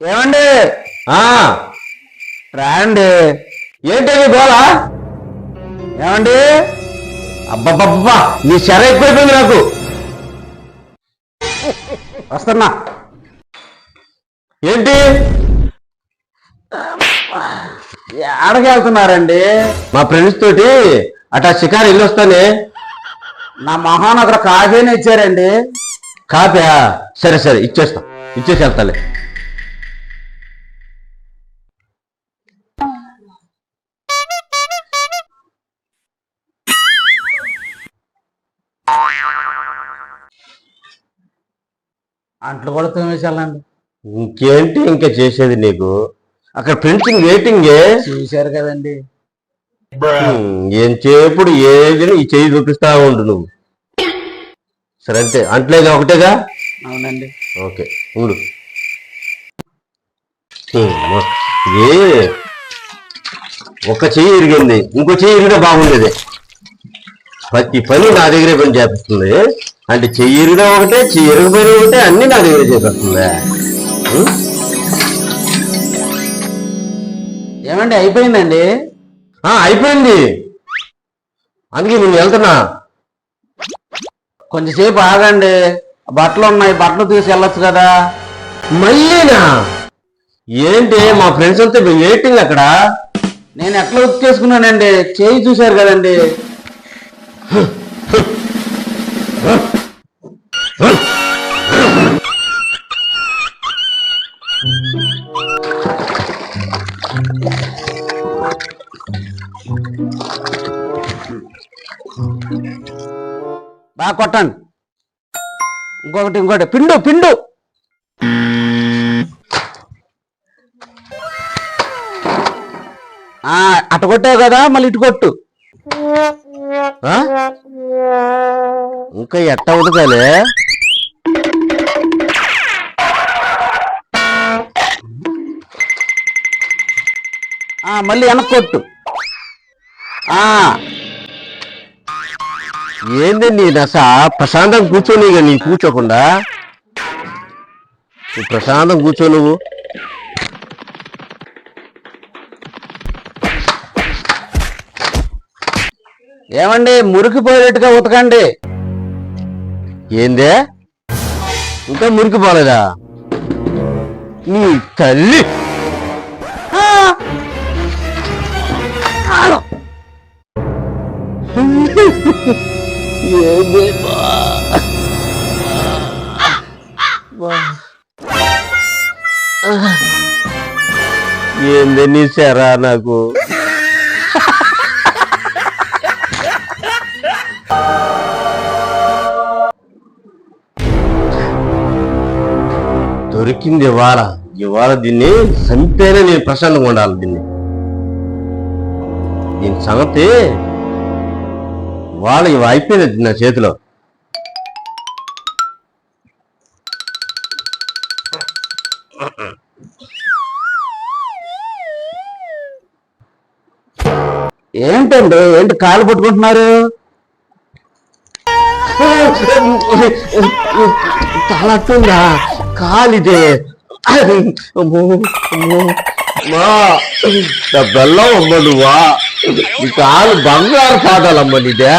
ఏమండి? ఆ. రాండి. ఏంటది గోలా? ఏమండి? అబ్బబ్బబ్బా నీ శర ఎక్కువైపోయింది నాకు. వస్తున్నా. ఏంటి? ఎక్కడికి వెళ్తున్నారండి? మా ఫ్రెండ్స్ తోటి అటా షికారు ఇల్లు వస్తానే నా మొహాన్ అక్కడ కాఫీని ఇచ్చారండి. కాపా సరే సరే ఇచ్చేస్తా. ఇచ్చేసి వెళ్తాలే. అంట్లు కూడా తోమేసాలండి ఇంకేంటి ఇంకా చేసేది నీకు? అక్కడ ప్రింటింగ్ వెయిటింగే చూశారు కదండి. ఏం చేపుడు ఏది ఈ చెయ్యి చూపిస్తా ఉండు నువ్వు. సరే అంతే. అంట్లేగా ఒకటేగా? అవునండి. ఓకే ఉండు. ఇది ఒక చెయ్యి ఇరిగింది. ఇంకో చెయ్యి ఇరిగినా బాగుండేది. ప్రతి పని నా దగ్గరే పని చేపిస్తుంది అంటే చెయ్యి ఒకటే చెయ్యి ఒకటే అన్ని నా దగ్గరే చేపిస్తుంది ఏమండి అయిపోయిందండి? అయిపోయింది. అందుకే నేను వెళ్తున్నా. కొంచెంసేపు ఆగండి. బట్టలు ఉన్నాయి బట్టలు తీసి వెళ్ళొచ్చు కదా. మళ్ళీనా? ఏంటి మా ఫ్రెండ్స్ అంతా వెయిటింగ్ అక్కడ? నేను ఎట్లా ఉతికేసుకున్నానండి? చేయి చూశారు కదండి. బాగా కొట్టండి. ఇంకొకటి ఇంకోటి. పిండు పిండు. అటు కొట్టావు కదా మళ్ళీ ఇటు కొట్టు. ఇంకా ఎట్ట ఉదకాలే ఆ, మళ్ళీ వెనక్కొట్టు ఆ, ఏంది నీ దశ? ప్రశాంతం కూర్చొని నీ కూర్చోకుండా. ప్రశాంతం కూర్చో నువ్వు. ఏమండి మురికిపోయేట్టుగా ఉతకండి. ఏందే? ఇంకా మురికి పోలేదా నీ తల్లి! ఏందే నీ శరా నాకు? దొరికింది ఇవాళ. ఇవాళ దీన్ని చంపేనే నేను ప్రశాంతంగా ఉండాలి దీన్ని. దీని సంగతి వాళ్ళ ఇవి అయిపోయినది నా చేతిలో. ఏంటండి? ఏంటి కాలు పట్టుకుంటున్నారు? தளட்டும்டா கால் இது ಬೆಲ್ಲ ಒಂಬತ್ತು ಕಾಲು ಬಂಗಾರ ಪಾಟಲ ಮನಿದೆ